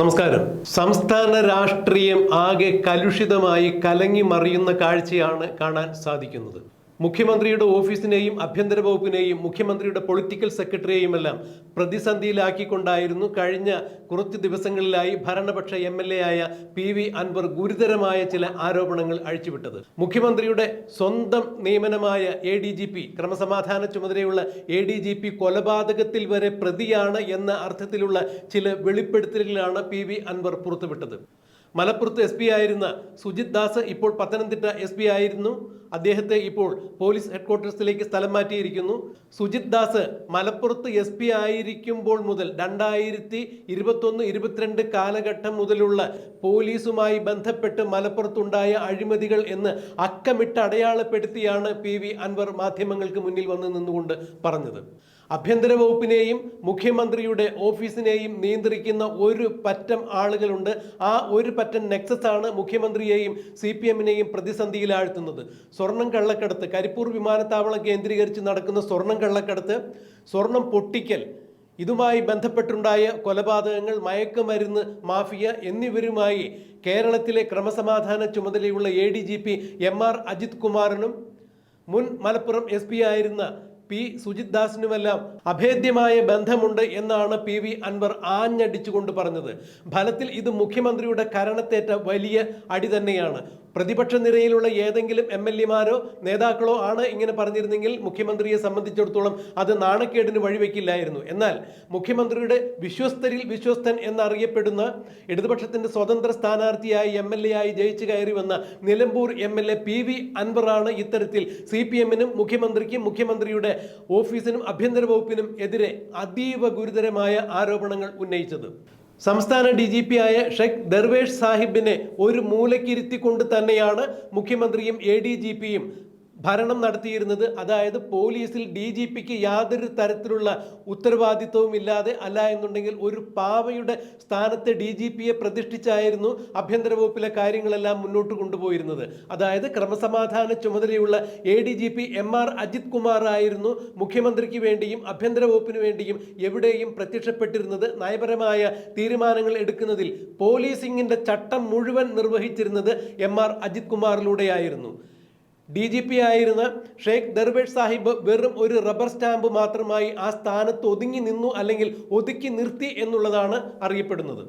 നമസ്കാരം. സംസ്ഥാന രാഷ്ട്രീയം ആകെ കലുഷിതമായി കലങ്ങി മറിയുന്ന കാഴ്ചയാണ് കാണാൻ സാധിക്കുന്നത്. മുഖ്യമന്ത്രിയുടെ ഓഫീസിനെയും ആഭ്യന്തര വകുപ്പിനെയും മുഖ്യമന്ത്രിയുടെ പൊളിറ്റിക്കൽ സെക്രട്ടറിയെയും എല്ലാം പ്രതിസന്ധിയിലാക്കിക്കൊണ്ടായിരുന്നു കഴിഞ്ഞ കുറച്ച് ദിവസങ്ങളിലായി ഭരണപക്ഷ എം എൽ എ ആയ പി വി അൻവർ ഗുരുതരമായ ചില ആരോപണങ്ങൾ അഴിച്ചുവിട്ടത്. മുഖ്യമന്ത്രിയുടെ സ്വന്തം നിയമനമായ എ ഡി ജി പി ക്രമസമാധാന ചുമതലയുള്ള എ ഡി ജി പി കൊലപാതകത്തിൽ വരെ പ്രതിയാണ് എന്ന അർത്ഥത്തിലുള്ള ചില വെളിപ്പെടുത്തലുകളാണ് പി വി അൻവർ പുറത്തുവിട്ടത്. മലപ്പുറത്ത് എസ് പി ആയിരുന്ന സുജിത് ദാസ് ഇപ്പോൾ പത്തനംതിട്ട എസ് പി ആയിരുന്നു. അദ്ദേഹത്തെ ഇപ്പോൾ പോലീസ് ഹെഡ്ക്വാർട്ടേഴ്സിലേക്ക് സ്ഥലം മാറ്റിയിരിക്കുന്നു. സുജിത് ദാസ് മലപ്പുറത്ത് എസ് പി ആയിരിക്കുമ്പോൾ മുതൽ രണ്ടായിരത്തി ഇരുപത്തൊന്ന് ഇരുപത്തിരണ്ട് കാലഘട്ടം മുതലുള്ള പോലീസുമായി ബന്ധപ്പെട്ട് മലപ്പുറത്തുണ്ടായ അഴിമതികൾ എന്ന് അക്കമിട്ട് അടയാളപ്പെടുത്തിയാണ് പി വി അൻവർ മാധ്യമങ്ങൾക്ക് മുന്നിൽ വന്ന് നിന്നുകൊണ്ട് പറഞ്ഞത്. ആഭ്യന്തര വകുപ്പിനെയും മുഖ്യമന്ത്രിയുടെ ഓഫീസിനെയും നിയന്ത്രിക്കുന്ന ഒരു പറ്റം ആളുകളുണ്ട്. ആ ഒരു പറ്റം നെക്സസ് ആണ് മുഖ്യമന്ത്രിയെയും സി പി എമ്മിനെയും പ്രതിസന്ധിയിലാഴ്ത്തുന്നത് സ്വർണം കള്ളക്കടത്ത് കരിപ്പൂർ വിമാനത്താവളം കേന്ദ്രീകരിച്ച് നടക്കുന്ന സ്വർണം കള്ളക്കടത്ത് സ്വർണം പൊട്ടിക്കൽ ഇതുമായി ബന്ധപ്പെട്ടുണ്ടായ കൊലപാതകങ്ങൾ മയക്കുമരുന്ന് മാഫിയ എന്നിവരുമായി കേരളത്തിലെ ക്രമസമാധാന ചുമതലയുള്ള A D G P M R Ajith കുമാറിനും മുൻ മലപ്പുറം എസ് പി ആയിരുന്ന പി. സുജിത് ദാസിനുമെല്ലാം അഭേദ്യമായ ബന്ധമുണ്ട് എന്നാണ് പി. വി. അൻവർ ആഞ്ഞടിച്ചുകൊണ്ട് പറഞ്ഞത്. ഫലത്തിൽ ഇത് മുഖ്യമന്ത്രിയുടെ കരണത്തേറ്റ വലിയ അടി തന്നെയാണ്. പ്രതിപക്ഷ നിരയിലുള്ള ഏതെങ്കിലും എം എൽ എമാരോ നേതാക്കളോ ആണ് ഇങ്ങനെ പറഞ്ഞിരുന്നെങ്കിൽ മുഖ്യമന്ത്രിയെ സംബന്ധിച്ചിടത്തോളം അത് നാണക്കേടിന് വഴിവെക്കില്ലായിരുന്നു. എന്നാൽ മുഖ്യമന്ത്രിയുടെ വിശ്വസ്തരിൽ വിശ്വസ്തൻ എന്നറിയപ്പെടുന്ന ഇടതുപക്ഷത്തിന്റെ സ്വതന്ത്ര സ്ഥാനാർത്ഥിയായി എം എൽ എ ആയി ജയിച്ചു കയറി വന്ന Nilambur M L A P V അൻവറാണ് ഇത്തരത്തിൽ സി പി എമ്മിനും മുഖ്യമന്ത്രിക്കും മുഖ്യമന്ത്രിയുടെ ഓഫീസിനും ആഭ്യന്തര വകുപ്പിനും എതിരെ അതീവ ഗുരുതരമായ ആരോപണങ്ങൾ ഉന്നയിച്ചത്. സംസ്ഥാന ഡി ജി പി ആയ ഷെഖ് ദർവേഷ് സാഹിബിനെ ഒരു മൂലക്കിരുത്തിക്കൊണ്ട് തന്നെയാണ് മുഖ്യമന്ത്രിയും എ ഡി ജി പിയും ഭരണം നടത്തിയിരുന്നത്. അതായത് പോലീസിൽ ഡി ജി പിക്ക് യാതൊരു തരത്തിലുള്ള ഉത്തരവാദിത്വവും ഇല്ലാതെ അല്ല എന്നുണ്ടെങ്കിൽ ഒരു പാവയുടെ സ്ഥാനത്ത് ഡി ജി പിയെ പ്രതിഷ്ഠിച്ചായിരുന്നു ആഭ്യന്തര വകുപ്പിലെ കാര്യങ്ങളെല്ലാം മുന്നോട്ട് കൊണ്ടുപോയിരുന്നത്. അതായത് ക്രമസമാധാന ചുമതലയുള്ള A D G P M R Ajith Kumar ആയിരുന്നു മുഖ്യമന്ത്രിക്ക് വേണ്ടിയും ആഭ്യന്തര വകുപ്പിന് വേണ്ടിയും എവിടെയും പ്രത്യക്ഷപ്പെട്ടിരുന്നത്. നയപരമായ തീരുമാനങ്ങൾ എടുക്കുന്നതിൽ പോലീസിംഗിന്റെ ചട്ടം മുഴുവൻ നിർവഹിച്ചിരുന്നത് എം ആർ അജിത് കുമാറിലൂടെയായിരുന്നു. ഡി ജി പി ആയിരുന്ന ഷെയ്ഖ് ദർവേഷ് സാഹിബ് വെറും ഒരു റബ്ബർ സ്റ്റാമ്പ് മാത്രമായി ആ സ്ഥാനത്ത് ഒതുങ്ങി നിന്നു അല്ലെങ്കിൽ ഒതുക്കി നിർത്തി എന്നുള്ളതാണ് അറിയപ്പെടുന്നത്.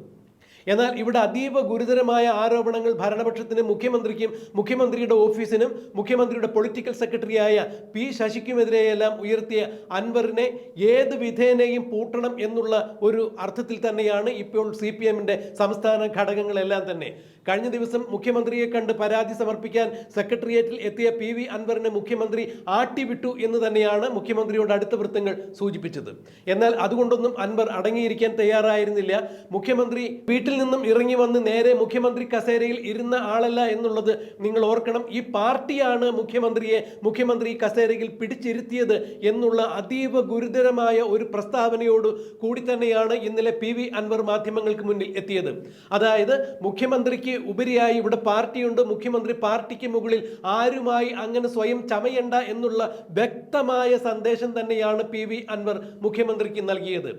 എന്നാൽ ഇവിടെ അതീവ ഗുരുതരമായ ആരോപണങ്ങൾ ഭരണപക്ഷത്തിനും മുഖ്യമന്ത്രിക്കും മുഖ്യമന്ത്രിയുടെ ഓഫീസിനും മുഖ്യമന്ത്രിയുടെ പൊളിറ്റിക്കൽ സെക്രട്ടറിയായ പി ശശിക്കുമെതിരെയെല്ലാം ഉയർത്തിയ അൻവറിനെ ഏത് വിധേനയും പൂട്ടണം എന്നുള്ള ഒരു അർത്ഥത്തിൽ തന്നെയാണ് ഇപ്പോൾ സി പി എമ്മിന്റെ സംസ്ഥാന ഘടകങ്ങളെല്ലാം തന്നെ. കഴിഞ്ഞ ദിവസം മുഖ്യമന്ത്രിയെ കണ്ട് പരാതി സമർപ്പിക്കാൻ സെക്രട്ടേറിയറ്റിൽ എത്തിയ പി വി അൻവറിനെ മുഖ്യമന്ത്രി ആട്ടിവിട്ടു എന്ന് തന്നെയാണ് മുഖ്യമന്ത്രിയോട് അടുത്ത വൃത്തങ്ങൾ സൂചിപ്പിച്ചത്. എന്നാൽ അതുകൊണ്ടൊന്നും അൻവർ അടങ്ങിയിരിക്കാൻ തയ്യാറായിരുന്നില്ല. മുഖ്യമന്ത്രി വീട്ടിൽ നിന്നും ഇറങ്ങി വന്ന് നേരെ മുഖ്യമന്ത്രി കസേരയിൽ ഇരുന്ന ആളല്ല എന്നുള്ളത് നിങ്ങൾ ഓർക്കണം. ഈ പാർട്ടിയാണ് മുഖ്യമന്ത്രിയെ മുഖ്യമന്ത്രി കസേരയിൽ പിടിച്ചിരുത്തിയത് എന്നുള്ള അതീവ ഗുരുതരമായ ഒരു പ്രസ്താവനയോട് കൂടി തന്നെയാണ് ഇന്നലെ പി വി അൻവർ മാധ്യമങ്ങൾക്ക് മുന്നിൽ എത്തിയത്. അതായത് മുഖ്യമന്ത്രിക്ക് ഉപരിയായി ഇവിടെ പാർട്ടിയുണ്ട്. മുഖ്യമന്ത്രി പാർട്ടിക്ക് മുകളിൽ ആരുമായി അങ്ങനെ സ്വയം ചമയണ്ട എന്നുള്ള വ്യക്തമായ സന്ദേശം തന്നെയാണ് പി വി അൻവർ മുഖ്യമന്ത്രിക്ക് നൽകിയത്.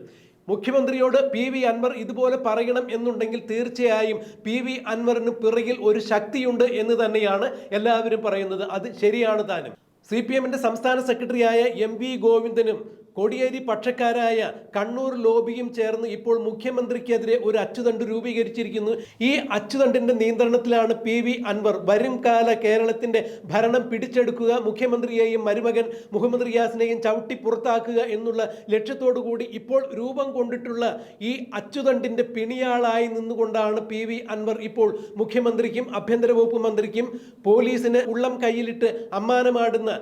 മുഖ്യമന്ത്രിയോട് പി വി അൻവർ ഇതുപോലെ പറയണം എന്നുണ്ടെങ്കിൽ തീർച്ചയായും പി വി അൻവറിന് പിറകിൽ ഒരു ശക്തിയുണ്ട് എന്ന് തന്നെയാണ് എല്ലാവരും പറയുന്നത്. അത് ശരിയാണ് താനും. സി പി എമ്മിന്റെ സംസ്ഥാന സെക്രട്ടറിയായ എം വി ഗോവിന്ദനും കോടിയേരി പക്ഷക്കാരായ കണ്ണൂർ ലോബിയും ചേർന്ന് ഇപ്പോൾ മുഖ്യമന്ത്രിക്കെതിരെ ഒരു അച്ചുതണ്ട് രൂപീകരിച്ചിരിക്കുന്നു. ഈ അച്ചുതണ്ടിന്റെ നിയന്ത്രണത്തിലാണ് പി വി അൻവർ വരും കാല കേരളത്തിന്റെ ഭരണം പിടിച്ചെടുക്കുക മുഖ്യമന്ത്രിയെയും മരുമകൻ മുഹമ്മദ് റിയാസിനെയും ചവിട്ടി പുറത്താക്കുക എന്നുള്ള ലക്ഷ്യത്തോടു കൂടി ഇപ്പോൾ രൂപം കൊണ്ടിട്ടുള്ള ഈ അച്ചുതണ്ടിന്റെ പിണിയാളായി നിന്നുകൊണ്ടാണ് പി വി അൻവർ ഇപ്പോൾ മുഖ്യമന്ത്രിക്കും ആഭ്യന്തര വകുപ്പ് മന്ത്രിക്കും പോലീസിന് ഉള്ളം കയ്യിലിട്ട് അമ്മാനമാടുന്ന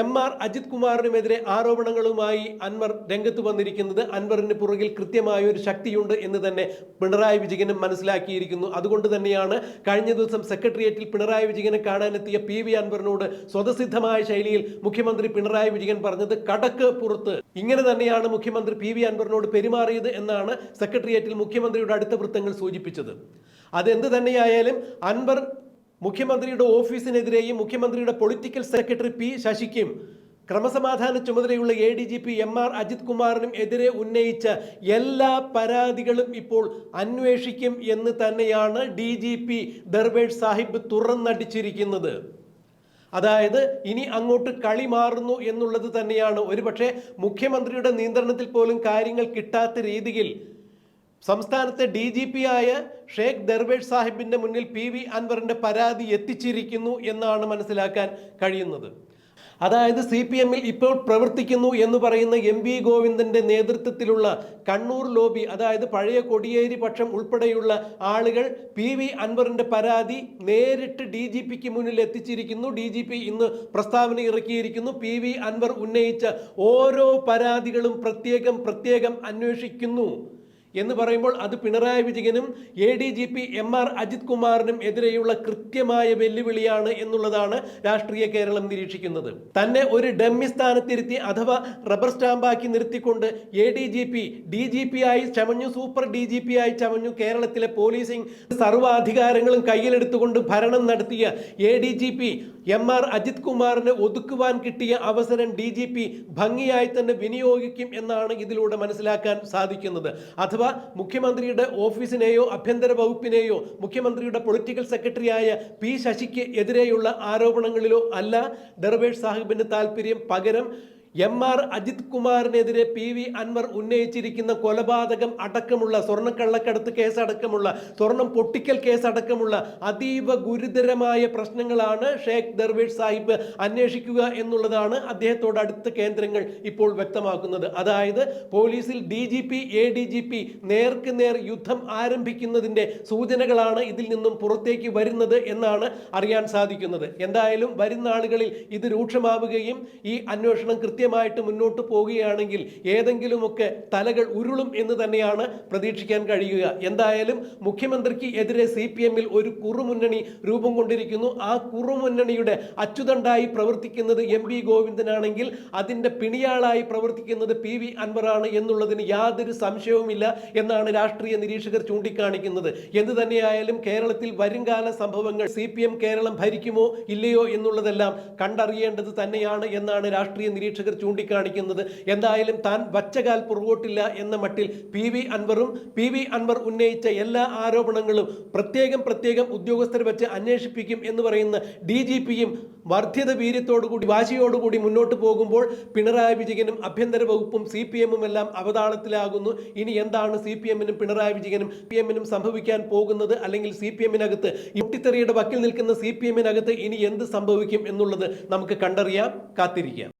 എം ആർ അജിത് കുമാറിനുമെതിരെ ആരോപണങ്ങളുമായി അൻവർ രംഗത്ത് വന്നിരിക്കുന്നത് അൻവറിന് പുറകിൽ കൃത്യമായ ഒരു ശക്തിയുണ്ട് എന്ന് തന്നെ പിണറായി വിജയനും മനസ്സിലാക്കിയിരിക്കുന്നു. അതുകൊണ്ട് തന്നെയാണ് കഴിഞ്ഞ ദിവസം സെക്രട്ടേറിയറ്റിൽ പിണറായി വിജയനെ കാണാനെത്തിയ പി വി അൻവറിനോട് സ്വതസിദ്ധമായ ശൈലിയിൽ മുഖ്യമന്ത്രി പിണറായി വിജയൻ പറഞ്ഞത് കടക്ക് പുറത്ത് ഇങ്ങനെ തന്നെയാണ് മുഖ്യമന്ത്രി പി വി അൻവറിനോട് പെരുമാറിയത് എന്നാണ് സെക്രട്ടേറിയറ്റിൽ മുഖ്യമന്ത്രിയുടെ അടുത്ത വൃത്തങ്ങൾ സൂചിപ്പിച്ചത്. അതെന്ത് തന്നെയായാലും അൻവർ മുഖ്യമന്ത്രിയുടെ ഓഫീസിനെതിരെയും മുഖ്യമന്ത്രിയുടെ പൊളിറ്റിക്കൽ സെക്രട്ടറി പി ശശിക്കും ക്രമസമാധാന ചുമതലയുള്ള A D G P M R Ajith കുമാറിനും എതിരെ ഉന്നയിച്ച എല്ലാ പരാതികളും ഇപ്പോൾ അന്വേഷിക്കും എന്ന് തന്നെയാണ് D G P Darvesh Sahib തുറന്നടിച്ചിരിക്കുന്നത്. അതായത് ഇനി അങ്ങോട്ട് കളി മാറുന്നു എന്നുള്ളത് തന്നെയാണ്. ഒരുപക്ഷെ മുഖ്യമന്ത്രിയുടെ നിയന്ത്രണത്തിൽ പോലും കാര്യങ്ങൾ കിട്ടാത്ത രീതിയിൽ സംസ്ഥാനത്തെ ഡി ജി പി ആയ ഷേഖ് ദർവേഷ് സാഹിബിന്റെ മുന്നിൽ പി വി അൻവറിന്റെ പരാതി എത്തിച്ചിരിക്കുന്നു എന്നാണ് മനസ്സിലാക്കാൻ കഴിയുന്നത്. അതായത് സി പി എമ്മിൽ ഇപ്പോൾ പ്രവർത്തിക്കുന്നു എന്ന് പറയുന്ന എം വി ഗോവിന്ദന്റെ നേതൃത്വത്തിലുള്ള കണ്ണൂർ ലോബി അതായത് പഴയ കൊടിയേരി പക്ഷം ഉൾപ്പെടെയുള്ള ആളുകൾ പി വി അൻവറിന്റെ പരാതി നേരിട്ട് ഡി ജി പിക്ക് മുന്നിൽ എത്തിച്ചിരിക്കുന്നു. ഡി ജി പി ഇന്ന് പ്രസ്താവന ഇറക്കിയിരിക്കുന്നു. പി വി അൻവർ ഉന്നയിച്ച ഓരോ പരാതികളും പ്രത്യേകം പ്രത്യേകം അന്വേഷിക്കുന്നു. എന്ന് പറയുമ്പോൾ അത് പിണറായി വിജയനും A D G P M R Ajith കുമാറിനും എതിരെയുള്ള കൃത്യമായ വെല്ലുവിളിയാണ് എന്നുള്ളതാണ് രാഷ്ട്രീയ കേരളം നിരീക്ഷിക്കുന്നത്. തന്നെ ഒരു ഡമ്മി സ്ഥാനത്തിരുത്തി അഥവാ റബ്ബർ സ്റ്റാമ്പാക്കി നിർത്തിക്കൊണ്ട് A D G P D G P ആയി ചമഞ്ഞു സൂപ്പർ ഡി ജി പി ആയി ചമഞ്ഞു കേരളത്തിലെ പോലീസിംഗ് സർവാധികാരങ്ങളും കയ്യിലെടുത്തുകൊണ്ട് ഭരണം നടത്തിയ A D G P M R Ajith കുമാറിന് ഒതുക്കുവാൻ കിട്ടിയ അവസരം ഡി ജി പി ഭംഗിയായി തന്നെ വിനിയോഗിക്കും എന്നാണ് ഇതിലൂടെ മനസ്സിലാക്കാൻ സാധിക്കുന്നത്. അഥവാ മുഖ്യമന്ത്രിയുടെ ഓഫീസിനെയോ ആഭ്യന്തര വകുപ്പിനെയോ മുഖ്യമന്ത്രിയുടെ പൊളിറ്റിക്കൽ സെക്രട്ടറിയായ പി ശശിക്ക് എതിരെയുള്ള ആരോപണങ്ങളിലോ അല്ല. ദർവേഷ് സാഹിബിന് താല്പര്യം പകരം എം ആർ അജിത് കുമാറിനെതിരെ പി വി അൻവർ ഉന്നയിച്ചിരിക്കുന്ന കൊലപാതകം അടക്കമുള്ള സ്വർണക്കള്ളക്കടത്ത് കേസ് അടക്കമുള്ള സ്വർണം പൊട്ടിക്കൽ കേസ് അടക്കമുള്ള അതീവ ഗുരുതരമായ പ്രശ്നങ്ങളാണ് ഷേഖ് ദർവേഷ് സാഹിബ് അന്വേഷിക്കുക എന്നുള്ളതാണ് അദ്ദേഹത്തോട് അടുത്ത കേന്ദ്രങ്ങൾ ഇപ്പോൾ വ്യക്തമാക്കുന്നത്. അതായത് പോലീസിൽ D G P A D G P നേർക്ക് നേർ യുദ്ധം ആരംഭിക്കുന്നതിന്റെ സൂചനകളാണ് ഇതിൽ നിന്നും പുറത്തേക്ക് വരുന്നത് എന്നാണ് അറിയാൻ സാധിക്കുന്നത്. എന്തായാലും വരുന്ന ആളുകളിൽ ഇത് രൂക്ഷമാവുകയും ഈ അന്വേഷണം കൃത്യമായിട്ട് മുന്നോട്ട് പോവുകയാണെങ്കിൽ ഏതെങ്കിലുമൊക്കെ തലകൾ ഉരുളും എന്ന് തന്നെയാണ് പ്രതീക്ഷിക്കാൻ കഴിയുക. എന്തായാലും മുഖ്യമന്ത്രിക്ക് എതിരെ സി പി എമ്മിൽ ഒരു കുറുമുന്നണി രൂപം കൊണ്ടിരിക്കുന്നു. ആ കുറുമുന്നണിയുടെ അച്ചുതണ്ടായി പ്രവർത്തിക്കുന്നത് എം വി ഗോവിന്ദനാണെങ്കിൽ അതിന്റെ പിണിയാളായി പ്രവർത്തിക്കുന്നത് പി വി അൻവറാണ് എന്നുള്ളതിന് യാതൊരു സംശയവുമില്ല എന്നാണ് രാഷ്ട്രീയ നിരീക്ഷകർ ചൂണ്ടിക്കാണിക്കുന്നത്. എന്ത് തന്നെയായാലും കേരളത്തിൽ വരുംകാല സംഭവങ്ങൾ സി പി എം കേരളം ഭരിക്കുമോ ഇല്ലയോ എന്നുള്ളതെല്ലാം കണ്ടറിയേണ്ടത് തന്നെയാണ് എന്നാണ് രാഷ്ട്രീയ നിരീക്ഷകർ ചൂണ്ടിക്കാണിക്കുന്നത്. എന്തായാലും താൻ വച്ചകാൽ പുറകോട്ടില്ല എന്ന മട്ടിൽ പി വി അൻവറും പി വി അൻവർ ഉന്നയിച്ച എല്ലാ ആരോപണങ്ങളും പ്രത്യേകം പ്രത്യേകം ഉദ്യോഗസ്ഥർ വെച്ച് അന്വേഷിപ്പിക്കും എന്ന് പറയുന്ന ഡി ജി പിയും വർദ്ധിത വീര്യത്തോടുകൂടി വാശിയോടുകൂടി മുന്നോട്ട് പോകുമ്പോൾ പിണറായി വിജയനും ആഭ്യന്തര വകുപ്പും സി പി എമ്മും എല്ലാം അവതാളത്തിലാകുന്നു. ഇനി എന്താണ് സി പി എമ്മിനും പിണറായി വിജയനും പി എമ്മിനും സംഭവിക്കാൻ പോകുന്നത്? അല്ലെങ്കിൽ സി പി എമ്മിനകത്ത് ഇട്ടിത്തെറിയുടെ വക്കിൽ നിൽക്കുന്ന സി പി എമ്മിനകത്ത് ഇനി എന്ത് സംഭവിക്കും എന്നുള്ളത് നമുക്ക് കണ്ടറിയാം കാത്തിരിക്കാം.